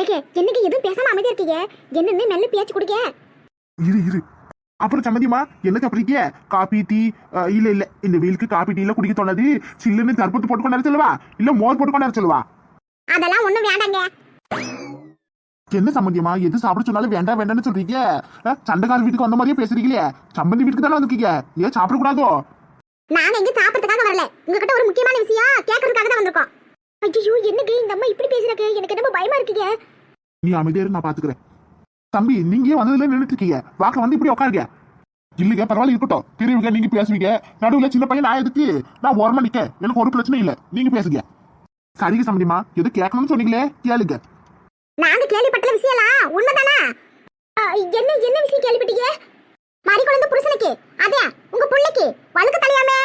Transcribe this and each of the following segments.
ஏக என்னைக்கு எதுவும் பேசாம அமைதியா இருக்கீங்க? என்னன்னு நல்ல பேச்சு குடிக்க? இரு இரு. அப்புறம் சம்மதியமா என்ன சாப்பிடுறீங்க காபி டீ இல்ல இல்ல. இந்த வெயிலுக்கு காபி டீ எல்லாம் குடிக்க தோணாது சில்லுன்னு தர்பத்து போட்டு கொண்டாட சொல்லுவா? இல்ல மோர் போட்டு கொண்டாட சொல்லுவா? அதெல்லாம் ஒண்ணும் வேண்டாங்க. என்ன சம்பந்தியமா எது சாப்பிட சொன்னாலும் வேண்டாம் வேண்டாம்னு சொல்றீங்க? சண்டைக்கார வீட்டுக்கு வந்த மாதிரியே பேசுறீங்களே. சம்பந்தி வீட்டுக்கு தானே வந்திருக்கீங்க? ஏன் சாப்பிடக்கூடாதோ? நாங்க இங்க சாப்பிடறதுக்காக வரல. உங்ககிட்ட ஒரு முக்கியமான விஷயம் கேட்கறதுக்காக தான் வந்திருக்கோம். ஐயோ என்னங்க? இந்த அம்மா இப்படி பேசுறாங்க? எனக்கு என்னமோ பயமா இருக்கீங்க. நீ அமைதியா இரு, நான் பாத்துக்கிறேன். தம்பி நீங்க வந்ததுல நின்னுட்டு இருக்கீங்க வாக்க வந்து இப்படி உட்காருங்க இல்லைங்க பரவாயில்ல இருக்கட்டும். தெரியுங்க நீங்க பேசுவீங்க. நடுவுல சின்ன பையன் நான் எதுக்கு? நான் ஓரமா நிக்க எனக்கு ஒரு பிரச்சனை இல்ல. நீங்க பேசுங்க. சரிங்க சம்பந்தியமா எது கேட்கணும்னு சொன்னீங்களே? கேளுங்க. நாங்க கேள்விப்பட்ட விஷயம்லாம் உண்மைதானா? என்ன என்ன விஷயம் கேள்விப்பட்டீங்க? மறி குழந்தை புருஷனுக்கு. அதே உங்க புள்ளைக்கு. வழுக்கு தலையாமே.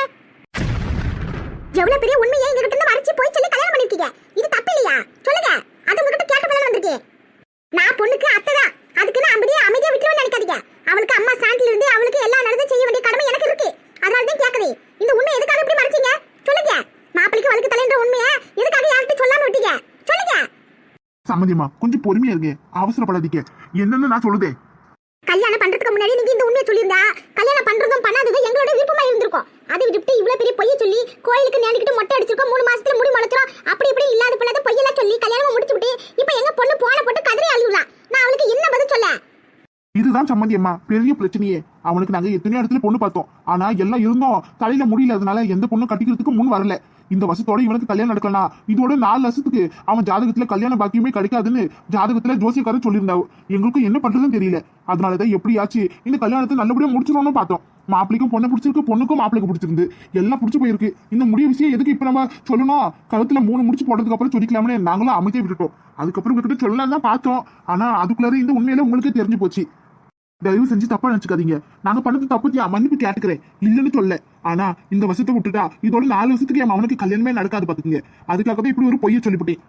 எவ்வளவு பெரிய உண்மையை எங்க கிட்ட இருந்து மறைச்சு போய் சொல்லி கல்யாணம் பண்ணிருக்கீங்க? இது தப்பு இல்லையா? சொல்லுங்க. அது உங்ககிட்ட கேட்க பதில் வந்திருக்கு. நான் பொண்ணுக்கு அத்தை தான். அதுக்கு நான் அப்படியே அமைதியா விட்டுருவேன் நினைக்காதீங்க. அவளுக்கு அம்மா சாண்டில் இருந்து அவளுக்கு எல்லா நடந்தும் செய்ய வேண்டிய கடமை எனக்கு இருக்கு. அதனால தான் கேக்குது. இந்த உண்மை எதுக்காக இப்படி மறைச்சீங்க? சொல்லுங்க. மாப்பிளைக்கு வழக்கு தலைன்ற உண்மையை எதுக்காக யார்கிட்ட சொல்லாம விட்டீங்க? சொல்லுங்க. சம்மதிமா கொஞ்சம் பொறுமையா இருங்க. அவசரப்படாதீங்க. என்னன்னு நான் சொல்லுதேன் கல்யாணம் பண்றதுக்கு முன்னாடி நீங்க இந்த உண்மையை சொல்லியிருந்தா கல்யாணம் பண்றதும் பண்ணாததும் எங்களோட விருப்பமா இருந்திருக்கும் அதை விட்டுட்டு இவ்வளவு பெரிய பொய்ய சொல்லி கோயிலுக்கு நேடிக்கிட்டு மொட்டை அடிச்சிருக்கோம் மூணு மாசத்துல முடி முளைச்சிரும் அப்படி இப்படி இல்லாத பிள்ளாத பொய்யெல்லாம் சொல்லி கல்யாணம் முடிச்சு விட்டு இப்ப எங்க பொண்ணு போன போட்டு கதறி அழுவலாம் நான் அவளுக்கு என்ன பதில் சொல்ல இதுதான் சம்மந்தியம்மா பெரிய பிரச்சனையே. அவனுக்கு நாங்க எத்தனையோ இடத்துல பொண்ணு பார்த்தோம். ஆனா எல்லாம் இருந்தோம். தலையில முடியலதுனால எந்த பொண்ணும் கட்டிக்கிறதுக்கு முன் வரல. இந்த வருஷத்தோட இவனுக்கு கல்யாணம் நடக்கலாம் இதோட நாலு வருஷத்துக்கு அவன் ஜாதகத்துல கல்யாணம் பாக்கியமே கிடைக்காதுன்னு ஜாதகத்துல ஜோசியக்காரன் சொல்லியிருந்தாவு எங்களுக்கும் என்ன பண்றதுன்னு தெரியல. அதனாலதான் எப்படியாச்சு இந்த கல்யாணத்தை நல்லபடியா முடிச்சிடணும்னு பார்த்தோம். மாப்பிளைக்கும் பொண்ணு பிடிச்சிருக்கு பொண்ணுக்கும் மாப்பிளைக்கு பிடிச்சிருந்து. எல்லாம் பிடிச்சி போயிருக்கு. இந்த முடிய விஷயம் எதுக்கு இப்ப நம்ம சொல்லணும்? கழுத்துல மூணு முடிச்சு போடுறதுக்கு அப்புறம் சொல்லிக்கலாம்னு நாங்களும் அமைதியை விட்டுட்டோம். அதுக்கப்புறம் உங்ககிட்ட சொல்லலாம் தான் பார்த்தோம். ஆனா அதுக்குள்ளார இந்த உண்மையில உங்களுக்கே தெரிஞ்சு போச்சு. தயவு செஞ்சு தப்பா நினைச்சுக்காதீங்க. நாங்க பண்ணது தப்பு தான். மன்னிப்பு கேட்டுக்கிறேன். இல்லைன்னு சொல்ல. ஆனா இந்த வருஷத்தை விட்டுட்டா இதோட நாலு வருஷத்துக்கு என் அவனுக்கு கல்யாணமே நடக்காது பாத்துக்கங்க. அதுக்காகவே இப்படி ஒரு பொய்ய சொல்லிவிட்டேன்.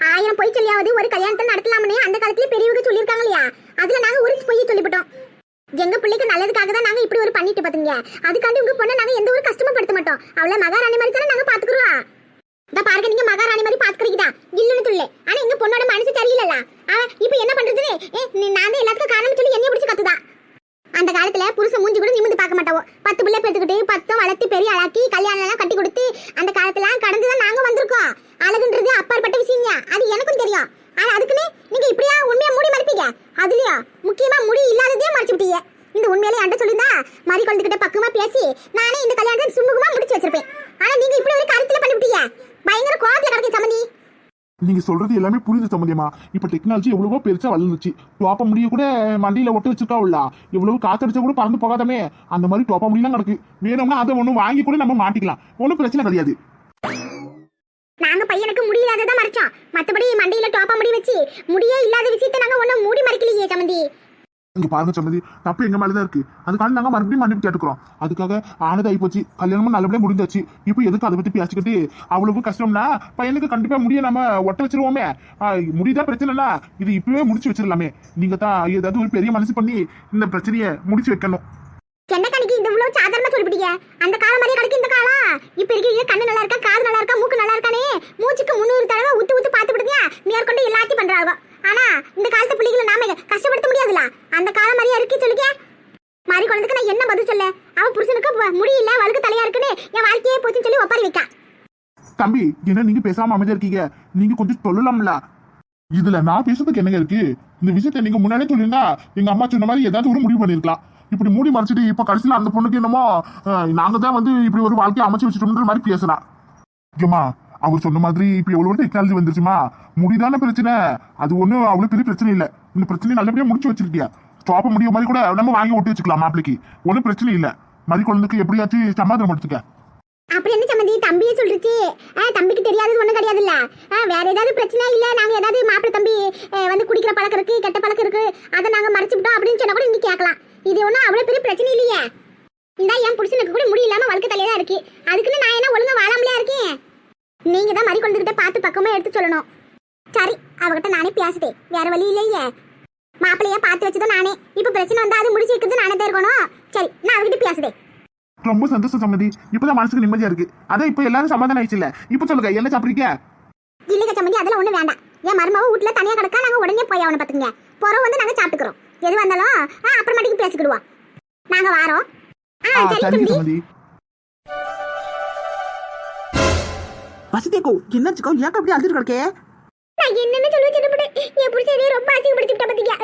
ஆயிரம் பொய் சொல்லியாவது ஒரு கல்யாணத்தை நடத்தலாம்னு அந்த காலத்துல பெரியவங்க சொல்லியிருக்காங்க இல்லையா? அதுல நாங்க ஒரு பொய் சொல்லிவிட்டோம். எங்க பிள்ளைக்கு நல்லதுக்காக தான் நாங்க இப்படி ஒரு பண்ணிட்டு பாத்தீங்க அதுக்காண்டி உங்க பொண்ணை நாங்க எந்த ஒரு கஷ்டமும் படுத்த மாட்டோம். அவளை மகாராணி மாதிரி தானே நாங்க பாத்துக்கிறோம். இந்த பாருங்க நீங்க மகாராணி மாதிரி பாத்துக்கிறீங்க இல்லன்னு சொல்லு. ஆனா எங்க பொண்ணோட மனசு சரியில்லல ஆ, இப்ப என்ன பண்றது ஏ, நீ நான் தான் எல்லாத்துக்கும் காரணம் சொல்லி என்னைய பிடிச்சு கத்துதா? அந்த காலத்துல புருஷன் மூஞ்சி கூட நிமிந்து பார்க்க மாட்டாவோ? பத்து பிள்ளை பெற்றுக்கிட்டு பத்தும் வளர்த்து பெரிய அழாக்கி கல்யாணம் எல்லாம் கட்டி கொடுத்து அந்த காலத்துல கடந்துதான் நாங்க வந்திருக்கோம். அழகுன்றது அப்பாற்பட்ட விஷயங்க அது எனக்கும் தெரியும். ஆனா அதுக்குன்னு நீங்க இப்படியா உண்மையா மூடி மறைப்பீங்க? அதுலயா? முக்கியமா முடி இல்லாததே மறைச்சு விட்டீங்க. இந்த உண்மையிலே என்கிட்ட சொல்லியிருந்தா மறி குழந்தைகிட்ட பக்குவமா பேசி நானே இந்த கல்யாணத்தை சுமூகமா முடிச்சு வச்சிருப்பேன். ஆனா நீங்க இப்படி ஒரு கருத்துல பண்ணி விட்டீங்க பயங்கர கோபத்துல கிடக்கு சம்மந்தி நீங்க சொல்றது எல்லாமே புரியுது சம்பந்தியமா இப்ப டெக்னாலஜி எவ்வளவோ பெருசா வளர்ந்துச்சு. டோப்ப முடிய கூட மண்டியில ஒட்டு வச்சிருக்காவுல்ல எவ்வளவு காத்தடிச்சா கூட பறந்து போகாதமே. அந்த மாதிரி டோப்ப முடியலாம் கிடக்கு. வேணும்னா அதை ஒண்ணு வாங்கி கூட நம்ம மாட்டிக்கலாம். ஒன்றும் பிரச்சனை கிடையாது. நாங்க பையனுக்கு முடியாததான் மறைச்சோம். மத்தபடி மண்டையில டோப்பா முடி வச்சு முடியே இல்லாத விஷயத்தை நாங்க ஒண்ணும் மூடி மறைக்கலையே சம்மந்தி இங்க பாருங்க சொன்னது தப்பு எங்க மேலதான் இருக்கு. அதுக்காக நாங்க மறுபடியும் மன்னிப்பு கேட்டுக்கிறோம். அதுக்காக ஆனது ஆயிப்போச்சு. கல்யாணமும் நல்லபடியா முடிஞ்சாச்சு. இப்போ எதுக்கு அதை பத்தி பேசிக்கிட்டு அவ்வளவு கஷ்டம்னா பையனுக்கு கண்டிப்பா முடிய நம்ம ஒட்ட வச்சிருவோமே. ஆஹ், முடிதான் பிரச்சனைனா இது இப்பவே முடிச்சு வச்சிடலாமே நீங்க தான் ஏதாவது ஒரு பெரிய மனசு பண்ணி இந்த பிரச்சனையை முடிச்சு வைக்கணும். என்ன கணக்கு இந்த இவ்வளவு சாதாரணமா சொல்லிவிட்டீங்க? அந்த காலம் மாதிரியே கணக்கு இந்த காலம் இப்ப இருக்கீங்க கண்ணு நல்லா இருக்கா காது நல்லா இருக்கா மூக்கு நல்லா இருக்கானே? மூச்சுக்கு முன்னூறு தடவை ஊத்து ஊத்து பார்த்து விடுங்க மேற்கொண்டு எல்லாத்தையும் பண்றாங்க. ஆனா இந்த காலத்து பிள்ளைகளை நாம கஷ்டப்படுத்த முடியாதுல அந்த காலம் மாதிரியா இருக்கு சொல்லுங்க. மாறி குழந்தைக்கு நான் என்ன பதில் சொல்ல? அவன் புருஷனுக்கு முடியல வழுக்கு தலையா இருக்குன்னு என் வாழ்க்கையே போச்சுன்னு சொல்லி ஒப்பாரி வைக்கா. தம்பி என்ன நீங்க பேசாம அமைதியா நீங்க கொஞ்சம் சொல்லலாம்ல இதுல நான் பேசுறதுக்கு என்னங்க இருக்கு? இந்த விஷயத்த நீங்க முன்னாடியே சொல்லிருந்தா எங்க அம்மா சொன்ன மாதிரி ஏதாவது ஒரு முடிவு பண்ணிருக்கலாம் இப்படி மூடி மறைச்சிட்டு இப்ப கடைசியில அந்த பொண்ணுக்கு என்னமோ நாங்க தான் வந்து இப்படி ஒரு வாழ்க்கையை அமைச்சு வச்சுட்டோம்ன்ற மாதிரி பேசுறான் ஓகேமா அவர் சொன்ன மாதிரி இப்போ எவ்வளோ டெக்னாலஜி வந்துருச்சுமா? முடிதான பிரச்சனை. அது ஒன்றும் அவ்வளோ பெரிய பிரச்சனை இல்லை. இந்த பிரச்சனையை நல்லபடியாக முடிச்சு வச்சிருக்கியா? ஸ்டாப்பை முடிய மாதிரி கூட நம்ம வாங்கி ஒட்டி வச்சுக்கலாம் மாப்பிளைக்கு. ஒன்றும் பிரச்சனை இல்லை. மதி குழந்தைக்கு எப்படியாச்சும் சமாதானம் எடுத்துக்க அப்படி என்ன சம்மந்தி? தம்பியே சொல்லிருச்சு தம்பிக்கு தெரியாதது ஒன்றும் கிடையாதுல்ல. ஆ, வேற ஏதாவது பிரச்சனை இல்ல? நாங்க ஏதாவது மாப்பிள்ளை தம்பி வந்து குடிக்கிற பழக்கம் இருக்கு கெட்ட பழக்கம் இருக்கு அதை நாங்க மறைச்சுட்டோம் அப்படின்னு சொன்னால் கூட நீங்க கேட்கலாம். இது ஒன்றும் அவ்வளோ பெரிய பிரச்சனை இல்லையே. இந்தா என் புருஷனுக்கு கூட முடியலாம வழக்கு வழுக்க தலையா இருக்கு. அதுக்குன்னு நான் என்ன ஒழுங்கா வாழாமலையா இருக்கேன்? நீங்க தான் மறி கொண்டுகிட்ட பார்த்து பக்கமா எடுத்து சொல்லணும். சரி அவகிட்ட நானே பேசுதேன் வேற வழி இல்லையே. மாப்பிள்ளைய பார்த்து வச்சதும் நானே. இப்ப பிரச்சனை வந்தா அது முடிச்சு வைக்கிறது நானே தான் இருக்கணும். சரி நான் அவகிட்ட பேசுதேன் ரொம்ப சந்தோஷம் சம்மதி இப்பதான் மனசுக்கு நிம்மதியா இருக்கு. அதான் இப்ப எல்லாரும் சமாதானம் ஆயிடுச்சுல்ல. இப்ப சொல்லுங்க என்ன சாப்பிடுறீங்க? இல்லைங்க சம்மந்தி அதெல்லாம் ஒண்ணும் வேண்டாம். என் மருமக வீட்டுல தனியா கிடக்கா நாங்க உடனே போய் அவனை பாத்துங்க புறம் வந்து நாங்க சாப்பிட்டுக்கிறோம். எது வந்தாலும் அப்புறமேட்டுக்கு பேசிக்கிடுவோம். நாங்க வாரோம். ஆ சரி சரிங்க வசதிக்கோ என்னாச்சுக்கோ ஏன் அப்படி அழுது கிடக்கே? நான் என்னன்னு சொல்லி வச்சுட்டு என் புருஷனே ரொம்ப அசிங்கப்படுத்திட்ட பாத்தீங்க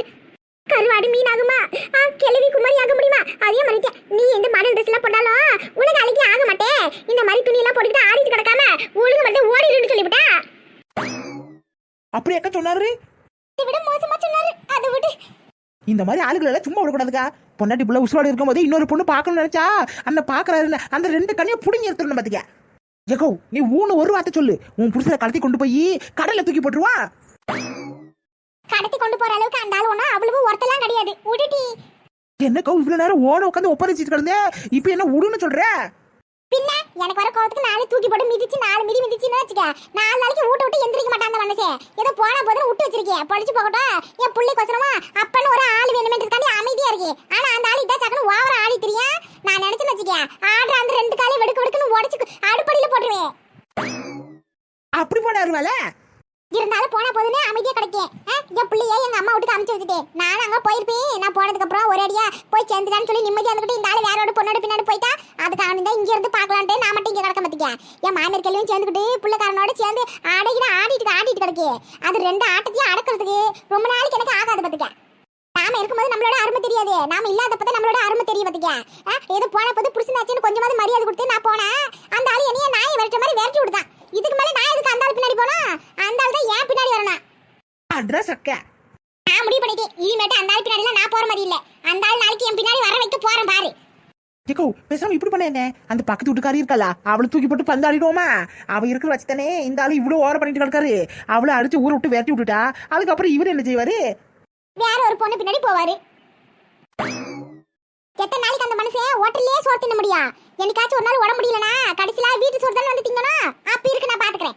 கருவாடு மீன் ஆகுமா? ஆ, கிழவி குமாரி ஆக முடியுமா? அதே மாதிரி நீ எந்த மாடல் ட்ரெஸ் எல்லாம் போட்டாலும் உனக்கு அழகி ஆக மாட்டே. இந்த மாதிரி துணி எல்லாம் போட்டுக்கிட்டு ஆடிட்டு கிடக்காம ஒழுங்கு மட்டும் ஓடிடுன்னு சொல்லிவிட்டா? அப்படி அக்கா சொன்னாரு? இதை விட மோசமா சொன்னாரு. அதை விட்டு. இந்த மாதிரி ஆளுகளை எல்லாம் சும்மா விடக்கூடாதுக்கா. பொண்டாட்டி புள்ள உசுரோட இருக்கும்போது இன்னொரு பொண்ணு பார்க்கணும்னு நினைச்சா அந்த பாக்குறாரு அந்த ரெண்டு கண்ணையும் புடுங்கி எடுத்துடணும் பாத்துக்க ஏக்கோ நீ ஊன்னு ஒரு வார்த்தை சொல்லு. உன் புருஷனை கடத்தி கொண்டு போய் கடல்ல தூக்கி போட்டுருவா. கடத்தி கொண்டு போற அளவுக்கு அந்த ஆள் ஒண்ணா அவ்வளவு ஒருத்தெல்லாம் கிடையாது. விடுடி என்னக்கோ இவ்வளவு நேரம் ஓட உட்காந்து ஒப்படைச்சிட்டு கிடந்தேன் இப்போ என்ன உடுன்னு சொல்ற? பின்ன எனக்கு வர கோவத்துக்கு நாலு தூக்கி போட்டு மிதிச்சு நாலு மிதி மிதிச்சுன்னு வச்சுக்க. நாலு நாளைக்கு வீட்டை விட்டு எந்திரிக்க அந்த மனசே ஏதோ போனா போதும் விட்டு வச்சிருக்கேன் பொழிச்சு போகட்டும். என் புள்ளி கொசரமா அப்பன்னு ஒரு ஆள் வேணுமென்றதுக்காண்டி அமைதியா இருக்கு. ஆனா அந்த ஆள் இதா சக்கன ஓவர ஆடி தெரியும் நான் நினைச்சுன்னு வச்சுக்க. ஆடுற அந்த ரெண்டு காலையும் வெடுக்கு வெடுக்குன்னு உடச்சு அப்படி போனாருவால இருந்தாலும் போனா போதுன்னு அமைதியா கிடைக்கேன் என் பிள்ளைய எங்க அம்மா வீட்டுக்கு அமுச்சு வச்சுட்டேன் நானும் அங்க போயிருப்பேன் நான் போனதுக்கு அப்புறம் ஒரே அடியா போய் சேர்ந்துடான்னு சொல்லி நிம்மதியா இருந்துட்டு இந்த ஆளு வேறோட பொண்ணோட பின்னாடி போயிட்டா அதுக்கு அவன் தான் இங்க இருந்து பாக்கலான்ட்டு நான் மட்டும் இங்க கிடக்க மாட்டேங்க என் மாமியார் கல்வியும் சேர்ந்துக்கிட்டு பிள்ளைக்காரனோட சேர்ந்து ஆடைகிட ஆடிட்டு ஆடிட்டு கிடக்கு. அது ரெண்டு ஆட்டத்தையும் அடக்கிறதுக்கு ரொம்ப நாளைக்கு எனக்கு ஆகாது பாத்துக்க. நாம இருக்கும்போது நம்மளோட அருமை தெரியாது. நாம இல்லாதப்ப நம்மளோட அருமை தெரியும் பாத்துக்க. ஏதோ போன போது புருஷனாச்சுன்னு கொஞ்சமாவது மரியாதை கொடுத்து நான் போனேன். அந்த ஆளு என்னைய நாயை விரட்ட மாதிரி விரட்டி விடுதான். இதுக்கு மேல நான் எதுக்கு அந்த ஆள் பின்னாடி போனா? அந்த ஆள் தான் ஏன் பின்னாடி வரணும். அட்ரஸ் அக்கா நான் முடிவு பண்ணிட்டேன். இனிமேட்டு அந்த ஆள் பின்னாடி நான் போற மாதிரி இல்ல. அந்த ஆள் நாளைக்கு என் பின்னாடி வர வைக்க போறேன் பாரு. ஏக்கோ பேசாம இப்படி பண்ண என்ன? அந்த பக்கத்து வீட்டுக்காரி இருக்கல அவளை தூக்கி போட்டு பந்தாடிடுவோமா? அவ இருக்கிற வச்சு தானே இந்த ஆளு இவ்வளவு ஓரம் பண்ணிட்டு கிடக்காரு. அவளை அடிச்சு ஊரை விட்டு விரட்டி விட்டுட்டா? அதுக்கப்புறம் இவர் என்ன செய்வாரு? வேற ஒரு பொண்ணு பின்னாடி போவாரு. எத்தனை நாளைக்கு அந்த மனுஷன் ஹோட்டல்லே சோறு தின்ன முடியும் என்னைக்காச்சும் ஒரு நாள் உடம்பு முடியலனா கடைசியில வீட்டு சோறு தானே வந்து திங்கணும்? அப்ப இருக்கு நான் பாத்துக்கிறேன்.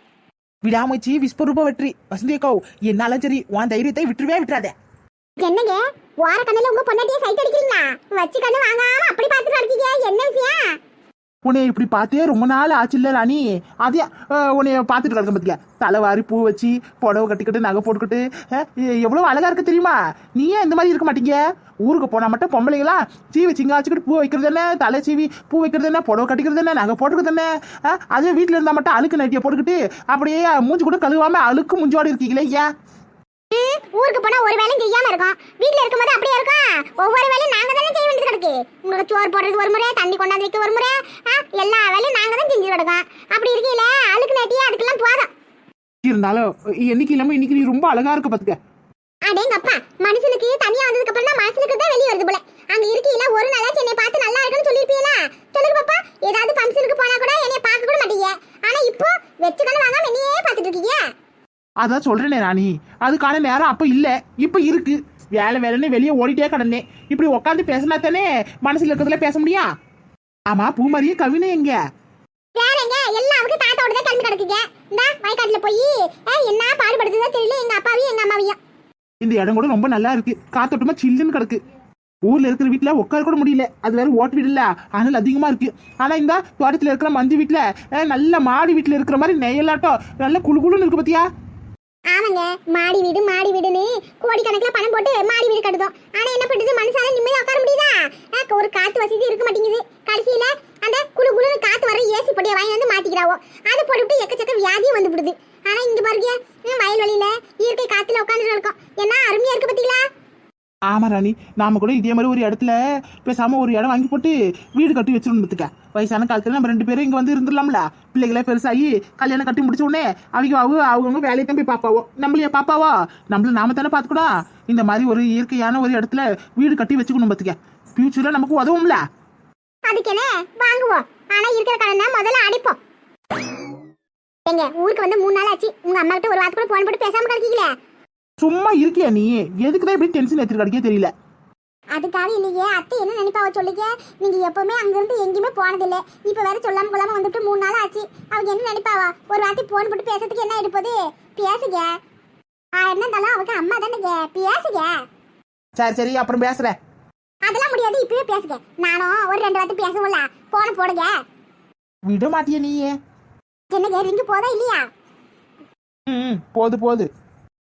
விடாமச்சு விஸ்வரூப வெற்றி. வசந்தி அக்கோ என்னாலும் சரி உன் தைரியத்தை விட்டுருவே விட்டுறாத. என்னங்க? வார கண்ணுல உங்க பொண்டாட்டிய சைட் அடிக்கிறீங்களா? வச்சு கண்ணு வாங்காம அப்படி பாத்துட்டு இருக்கீங்க என்ன விஷயம்? உன்னை இப்படி பார்த்தே ரொம்ப நாள் ஆச்சு இல்லை ராணி. அதே உன்னை உன்னைய பார்த்துட்டு கிடக்க பார்த்தியா தலைவாரி பூ வச்சு புடவை கட்டிக்கிட்டு நகை போட்டுக்கிட்டு எவ்வளோ அழகாக இருக்கு தெரியுமா? நீ ஏன் இந்த மாதிரி இருக்க மாட்டீங்க? ஊருக்கு போனால் மட்டும் பொம்பளைங்களா சீவி சிங்க வச்சுக்கிட்டு பூ வைக்கிறது என்ன? தலை சீவி பூ வைக்கிறது என்ன? புடவை கட்டிக்கிறது என்ன? நகை போட்டுக்கிறது என்ன? அதே வீட்டில் இருந்தால் மட்டும் அழுக்கு நட்டியை போட்டுக்கிட்டு அப்படியே மூஞ்சி கூட கழுவாமல் அழுக்கு முஞ்சோடு இருக்கீங்களே ஏன் ஊருக்கு போனா ஒரு வேலையும் செய்யாம இருக்கும். வீட்ல இருக்கும்போது அப்படியே இருக்கும். ஒவ்வொரு வேலையும் நாங்க தானே செய்ய வேண்டியது கிடக்கு. உங்களுக்கு சோறு போடுறது ஒரு முறை தண்ணி கொண்டாந்து வைக்க ஒரு முறை எல்லா வேலையும் நாங்க தான் செஞ்சு கிடக்கோம். அப்படி இருக்கையில அழுக்கு நட்டி அதுக்கெல்லாம் போதும். இருந்தாலும் என்னைக்கு இல்லாம இன்னைக்கு நீ ரொம்ப அழகா இருக்க பாத்துக்க. அடேங்கப்பா மனுஷனுக்கு தனியா வந்ததுக்கு அப்புறம் தான் மனசுக்கு தான் வெளிய வருது போல. அங்க இருக்கையில ஒரு நாளாச்சும் என்னை பார்த்து நல்லா இருக்குன்னு சொல்லிருப்பீங்களா சொல்லுங்க பாப்பா ஏதாவது ஃபங்க்ஷனுக்கு போனா கூட என்னை பார்க்க கூட மாட்டீங்க. ஆனா இப்போ வெச்சுக்கணும் வாங்காம என்னையே பார்த்துட்டு இருக்கீங்க. அதான் சொல்றேனே ராணி. அதுக்கான நேரம் அப்ப இல்ல. இப்ப இருக்கு. வேலை வேலைன்னு வெளியே ஓடிட்டே கிடந்தேன். இப்படி உட்காந்து பேசினா தானே மனசுல இருக்கிறதுல பேச முடியும் ஆமா பூமாரியே கவினை எங்க? வேறங்க எல்லாருக்கும் தாத்தாவோட தான் கிளம்பி கிடக்குங்க இந்த வயக்காட்டுல போய். என்ன பாடுபடுத்துதோ தெரியல. எங்க அப்பாவையும் எங்க அம்மாவையும். இந்த இடம் கூட ரொம்ப நல்லா இருக்கு. காத்தோட்டமா சில்லுன்னு கிடக்கு. ஊர்ல இருக்கிற வீட்டுல உட்கார கூட முடியல. அது வேற ஓட்டு வீடு இல்ல அனல் அதிகமா இருக்கு. ஆனா இந்த தோட்டத்துல இருக்கிற மஞ்சு வீட்டுல நல்ல மாடி வீட்டுல இருக்கிற மாதிரி நெய்யலாட்டம் நல்ல குளு குளுன்னு இருக்கு பாத்தியா? ஆமாங்க மாடி வீடு மாடி வீடுன்னு கோடிக்கணக்கில் பணம் போட்டு மாடி வீடு கட்டுதோம். ஆனால் என்ன பண்ணுறது மனுஷால நிம்மதியாக உட்கார முடியுதா? அஹ், ஒரு காற்று வசதி இருக்க மாட்டேங்குது. கடைசியில அந்த குழு குழு காற்று வர ஏசி பொடியை வாங்கி வந்து மாட்டிக்கிறாவோ அது போட்டுவிட்டு எக்கச்சக்க வியாதியும் வந்து விடுது. ஆனா இங்க பாருங்க வயல் வழியில் இயற்கை காற்றுல உட்காந்துட்டு இருக்கோம். என்ன அருமையாக இருக்கு பாத்தீங்களா? ஆமா ராணி நாம கூட இதே மாதிரி ஒரு இடத்துல பேசாம ஒரு இடம் வாங்கி போட்டு வீடு கட்டி வச்சிருந்துக்க வயசான காலத்துல நம்ம ரெண்டு பேரும் இங்க வந்து இருந்துடலாம்ல. பிள்ளைகளே பெருசாகி கல்யாணம் கட்டி முடிச்ச உடனே அவங்க அவங்க அவங்க வேலையை தான் போய் பாப்பாவோ நம்மளைய பாப்பாவோ நம்மள நாம தானே பாத்துக்கூடாது இந்த மாதிரி ஒரு இயற்கையான ஒரு இடத்துல வீடு கட்டி வச்சுக்கணும் பார்த்துக்க ஃபியூச்சர்ல நமக்கு உதவும்ல. அதுக்கு வாங்குவோம். ஆனா இருக்கிற கடனை முதல்ல அடிப்போம். எங்க ஊருக்கு வந்து மூணு நாள் ஆச்சு. உங்க அம்மா கிட்ட ஒரு வாரத்துக்குள்ள போன் போட்டு பேசாம கிடக்கீங்களே சும்மா இருக்கியா நீ? எதுக்கு தான் இப்படி டென்ஷன் எடுத்துட்டு கிடைக்கே தெரியல. அதுக்காக இல்லையே அத்தை என்ன நினைப்பாவ சொல்லிக்க நீங்க எப்பவுமே அங்கிருந்து எங்கேயுமே போனதில்லை. இப்ப வேற சொல்லாம கொள்ளாம வந்துட்டு மூணு நாள் ஆச்சு. அவங்க என்ன நினைப்பாவா? ஒரு வார்த்தை போன் போட்டு பேசுறதுக்கு என்ன எடுப்பது பேசுங்க. என்ன இருந்தாலும் அவங்க அம்மா தானேங்க. பேசுங்க. சரி சரி அப்புறம் பேசுறேன். அதெல்லாம் முடியாது இப்பவே பேசுங்க. நானும் ஒரு ரெண்டு வார்த்தை பேசுவோம்ல. போன போடுங்க. விட மாட்டிய நீ என்னங்க ரிங்கு போதா இல்லையா? ம் போது போது.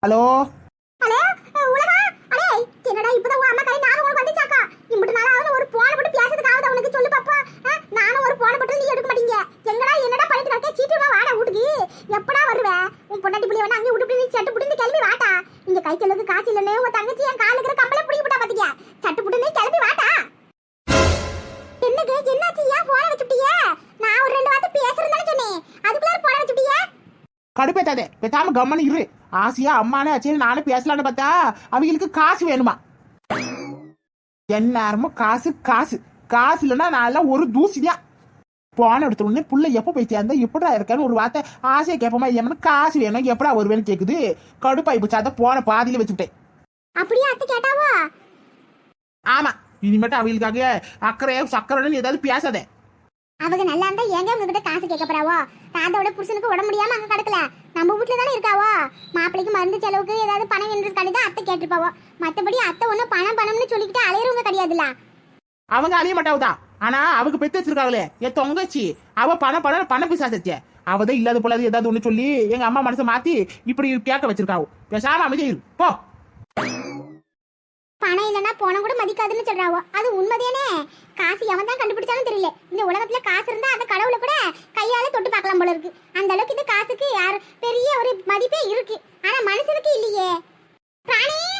ஹலோ? அலே உலகா? அலே என்னடா இப்பதான் உன் அம்மா கை நானும் உனக்கு வந்துச்சாக்கா? இம்புட்டு நாளாவது ஒரு போன போட்டு பேசுறதுக்காவது அவனுக்கு சொல்லு பாப்பா. நானும் ஒரு போன போட்டு நீ எடுக்க மாட்டீங்க. எங்கடா என்னடா பண்ணிட்டு இருக்க சீட்டுமா வாடா வீட்டுக்கு. எப்படா வருவ? உன் பொண்டாட்டி புள்ளி வேணா அங்கே விட்டு நீ சட்டு புட்டு கிளம்பி வாட்டா இங்க கை செல்லுக்கு காசு இல்லைன்னு தங்கச்சி என் காலுக்கு இருக்கிற கம்பளை பிடிக்க விட்டா பாத்தீங்க சட்டு புட்டு நீ கிளம்பி வாட்டா என்னங்க என்னாச்சு? ஏன் போன வச்சுட்டியே நான் ஒரு ரெண்டு வார்த்தை பேசுறேன்னு சொன்னேன். அதுக்குள்ள போன வச்சுட்டியே கடுப்பேத்தாதே. பேசாம கம்மனு இரு. ஆசையா அம்மானே சரி நானும் பேசலான்னு பார்த்தா அவங்களுக்கு காசு வேணுமா? எந்நேரமும் காசு காசு. காசு இல்லைன்னா நான் எல்லாம் ஒரு தூசிதான். போன எடுத்த உடனே புள்ள எப்போ போய் சேர்ந்தா எப்படா இருக்கான்னு ஒரு வார்த்தை ஆசையா கேட்போமா? எம்மனு காசு வேணும் எப்படா வருவேன்னு கேக்குது. கடுப்பாய் போச்சு அதை போன பாதியில வச்சுட்டேன் அப்படியே அத்தை கேட்டாவோ? ஆமா இனிமேட்டு அவங்களுக்காக அக்கறையா சக்கரைன்னு ஏதாவது பேசாதே. அவங்க நல்லா இருந்தா எங்க உங்ககிட்ட காசு கேட்க போறாவோ தாத்தாவோட புருஷனுக்கு உடம்பு முடியாம அங்க கிடக்கல. நம்ம வீட்டுல தானே இருக்காவோ? மாப்பிளைக்கு மருந்து செலவுக்கு ஏதாவது பணம் வேண்டது கிடையாது அத்தை கேட்டுப்பாவோ மத்தபடி அத்தை ஒண்ணு பணம் பணம்னு சொல்லிக்கிட்டு அலையறவங்க கிடையாதுல்ல. அவங்க அழிய மாட்டாவதா? ஆனா அவங்க பெத்து வச்சிருக்காங்களே. என் தொங்கச்சி. அவ பணம் பணம் பணம் பிசாசச்சே அவதான் இல்லாத போல ஏதாவது ஒண்ணு சொல்லி எங்க அம்மா மனசை மாத்தி இப்படி கேட்க வச்சிருக்காவோ. பேசாம அமைதியா போ. பணம் இல்லைன்னா போன கூட மதிக்காதுன்னு சொல்றாவோ. அது உண்மைதானே? காசு எவன் தான் கண்டுபிடிச்சாலும் தெரியல. இந்த உலகத்துல காசு இருந்தா அந்த கடவுள கூட கையால தொட்டு பார்க்கலாம் போல இருக்கு. அந்த அளவுக்கு இந்த காசுக்கு யார் பெரிய ஒரு மதிப்பே இருக்கு. ஆனா மனுஷனுக்கு இல்லையே. பிராணி!